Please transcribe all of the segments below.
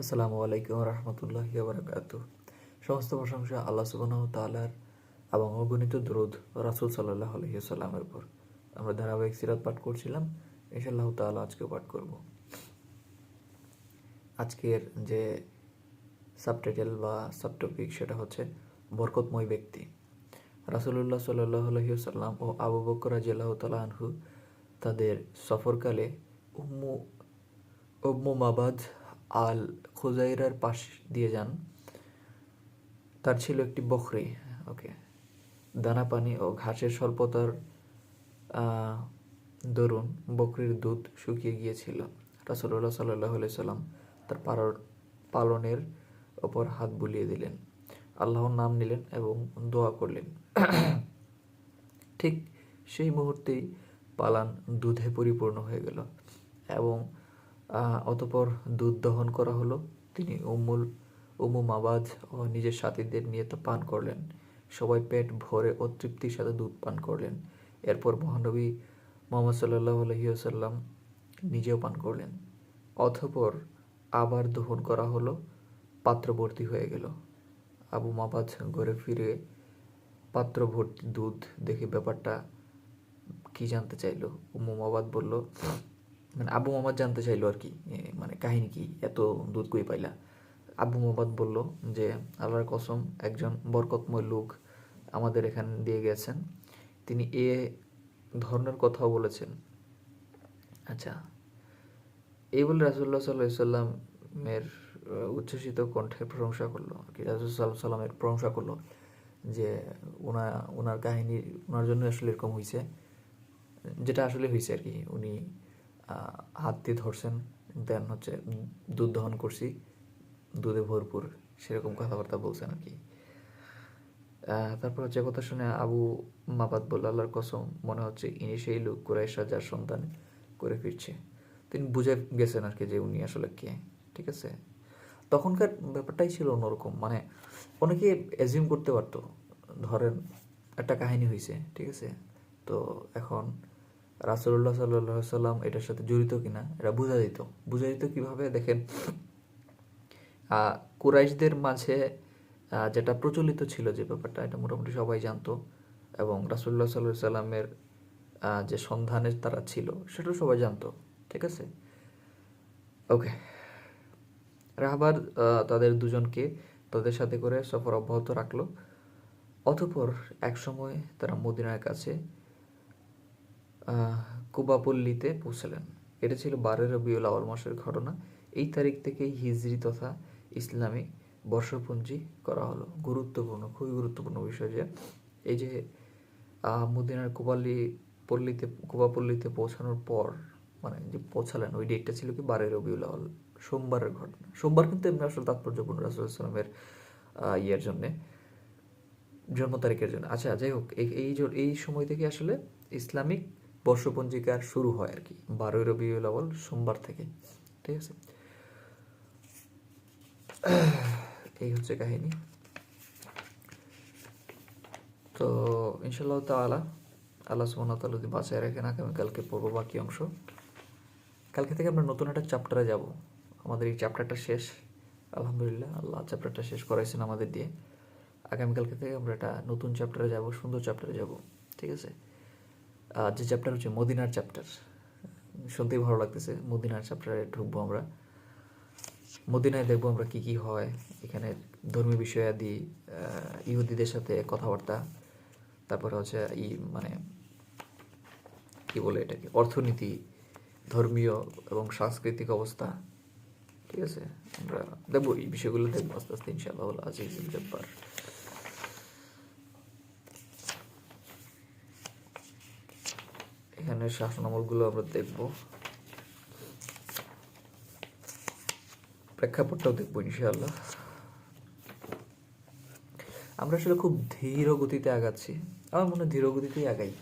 আসসালামু আলাইকুম রহমতুল্লাহি বারাকাতু সমস্ত প্রশংসা আল্লাহ সুবহানাহু তাআলার এবং অগণিত দরুদ রাসূল সাল্লাল্লাহু আলাইহি সাল্লামের উপর। আমরা ধারাবাহিক সিরাত পাঠ করছিলাম, ইনশাআল্লাহ তাআলা আজকে পাঠ করব। আজকের যে সাবটাইটেল বা সাবটপিক সেটা হচ্ছে বরকতময় ব্যক্তি। রাসূলুল্লাহ সাল্লাল্লাহু আলাইহি সাল্লাম ও আবু বকর রাদিয়াল্লাহু তাআলা আনহু তাদের সফরকালে উম্মু উম্মু মাবাদ আল খুজাইরার পাশ দিয়ে যান। তার ছিল একটি বকরি ওকে। দানা পানি ও ঘাসের স্বল্পতার দরুন বকরির দুধ শুকিয়ে গিয়েছিল। রাসুল্লাহ সাল্লাহ সাল্লাম তার পালনের ওপর হাত বুলিয়ে দিলেন। আল্লাহর নাম নিলেন এবং দোয়া করলেন। ঠিক সেই মুহূর্তেই পালান দুধে পরিপূর্ণ হয়ে গেল এবং অতঃপর দুধ দহন করা হলো। তিনি উম্মুল উম্মু মাবাদ ও নিজের সাথীদের নিয়ে তা পান করলেন। সবাই পেট ভরে ও তৃপ্তির সাথে দুধ পান করলেন। এরপর মহানবী মোহাম্মদ সাল্লাহ আলহিউসাল্লাম নিজেও পান করলেন। অতঃপর আবার দহন করা হলো পাত্র ভর্তি হয়ে গেল। আবু মাবাদ ঘরে ফিরে পাত্র ভর্তি দুধ দেখে ব্যাপারটা কি জানতে চাইলো? উম্মু মাবাদ বলল মানে আবু মামাদ জানতে চাইলো আর কি মানে কাহিনী কি, এত দুধ কই পাইলা? আবু মোহাম্মদ বলল যে, আল্লাহর কসম, একজন বরকতময় লোক আমাদের এখানে দিয়ে গেছেন। তিনি এ ধরনের কথাও বলেছেন। আচ্ছা এই বলে রাসুল্লাহ সাল্লাহ সাল্লামের উচ্ছ্বসিত কণ্ঠে প্রশংসা করল আর কি রাসুল সাল্লাহ সাল্লামের প্রশংসা করল যে ওনা ওনার কাহিনী ওনার জন্য আসলে এরকম হয়েছে যেটা আসলে হয়েছে আর কি। উনি হাত দিয়ে ধরছেন, দেন হচ্ছে দুধ দহন করছি, দুধে ভরপুর সেরকম কথাবার্তা বলছেন আর কি। তারপর হচ্ছে কথা শুনে আবু মাবাদ বলল, আল্লাহর কসম, মনে হচ্ছে ইনি সেই লোক কুরাইশ রাজার সন্তান করে ফিরছে। তিনি বুঝে গেছেন আর কি যে উনি আসলে কে, ঠিক আছে? তখনকার ব্যাপারটাই ছিল অন্যরকম মানে অনেকে অ্যাজিউম করতে পারতো, ধরেন একটা কাহিনী হয়েছে ঠিক আছে? তো এখন রাসুল্লাহ সাল্লাহ সাল্লাম এটার সাথে জড়িত কিনা, এটা বোঝা যেত। বোঝা যেত কীভাবে? দেখেন কুরাইশদের মাঝে যেটা প্রচলিত ছিল যে ব্যাপারটা, এটা মোটামুটি সবাই জানতো। এবং রাসুল্লাহ সাল্লাহ সাল্লামের যে সন্ধানে তারা ছিল, সেটাও সবাই জানতো, ঠিক আছে? ওকে রাহবার তাদের দুজনকে তাদের সাথে করে সফর অব্যাহত রাখল। অতঃপর একসময় তারা মদিনার কাছে কুবাপল্লীতে পৌঁছালেন। এটা ছিল বারো রবিউল আওয়াল মাসের ঘটনা। এই তারিখ থেকে হিজরি তথা ইসলামিক বর্ষপঞ্জি করা হলো। গুরুত্বপূর্ণ, খুবই গুরুত্বপূর্ণ বিষয় যে, এই যে মদিনার কুবাল্লি পল্লীতে কুবাপল্লীতে পৌঁছানোর পর মানে যে পৌঁছালেন, ওই ডেটটা ছিল কি বারোই রবিউল আওয়াল সোমবারের ঘটনা। সোমবার কিন্তু এমনি আসলে তাৎপর্যপূর্ণ রাসুলামের ইয়ের জন্যে জন্ম তারিখের জন্য। আচ্ছা যাই হোক, এই এই সময় থেকে আসলে ইসলামিক বর্ষপঞ্জিকার শুরু হয় আর কি। বারোই রবিউল আওয়াল সোমবার থেকে, ঠিক আছে? এই হচ্ছে কাহিনী। তো ইনশাল্লাহ তাআলা, আল্লাহ সুবহানাহু ওয়া তাআলা যদি বাঁচায় রাখেন আগামীকালকে পড়ব বাকি অংশ। কালকে থেকে আমরা নতুন একটা চ্যাপ্টারে যাব। আমাদের এই চ্যাপ্টারটা শেষ। আলহামদুলিল্লাহ, আল্লাহ চ্যাপ্টারটা শেষ করাইছেন আমাদের দিয়ে। আগামীকালকে থেকে আমরা একটা নতুন চ্যাপ্টারে যাব, সুন্দর চ্যাপ্টারে যাব, ঠিক আছে? যে চ্যাপ্টার হচ্ছে মদিনার চ্যাপ্টার শুনতেই ভালো লাগতেছে, মদিনার চ্যাপ্টারে ঢুকবো আমরা। মদিনায় দেখব আমরা কি কি হয়, এখানে ধর্মীয় বিষয়াদি ইহুদিদের সাথে কথাবার্তা। তারপরে হচ্ছে ই মানে কি বলে এটাকে, অর্থনীতি, ধর্মীয় এবং সাংস্কৃতিক অবস্থা। ঠিক আছে? আমরা দেখব, এই বিষয়গুলো দেখব আস্তে আস্তে, ইনশাআল্লাহ আজিজ জব্বার এখানে শাসনামলগুলো আমরা দেখব। প্রেক্ষাপটটাও দেখব ইনশাআল্লাহ। আমরা আসলে খুব ধীর গতিতে আগাচ্ছি। আমার মনে হয় ধীর গতিতেই আগাই।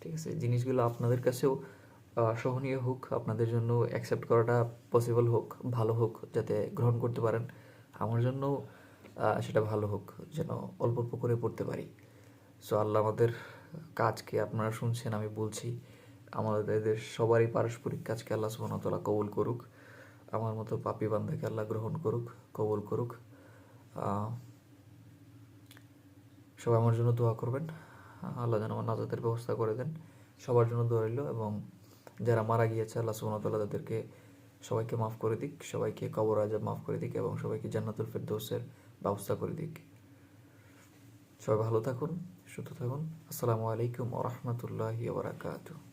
ঠিক আছে? জিনিসগুলো আপনাদের কাছেও সহনীয় হোক, আপনাদের জন্য অ্যাকসেপ্ট করাটা পসিবল হোক, ভালো হোক, যাতে গ্রহণ করতে পারেন। আমার জন্য সেটা ভালো হোক, যেন অল্প অল্প করে পড়তে পারি। সো আল্লাহ আমাদের কাজকে আপনারা শুনছেন, আমি বলছি। আমাদের সবারই পারস্পরিক কাজকে আল্লাহ তাআলা কবুল করুক, আমার মতো পাপি বান্দাকে আল্লাহ গ্রহণ করুক, কবুল করুক। সবাই আমার জন্য দোয়া করবেন। আল্লাহ যেন আমার নাজাতের ব্যবস্থা করে দেন। সবার জন্য দোয়া রইল এবং যারা মারা গিয়েছে, আল্লাহ সুবহানাহু তাদেরকে সবাইকে মাফ করে দিক, সবাইকে কবর আজাব মাফ করে দিক এবং সবাইকে জান্নাতুল ফেরদৌসের ব্যবস্থা করে দিক। সবাই ভালো থাকুন, সুস্থ থাকুন। আসসালামু আলাইকুম ওরহমতুল্লাহি ওবরাকাতুহ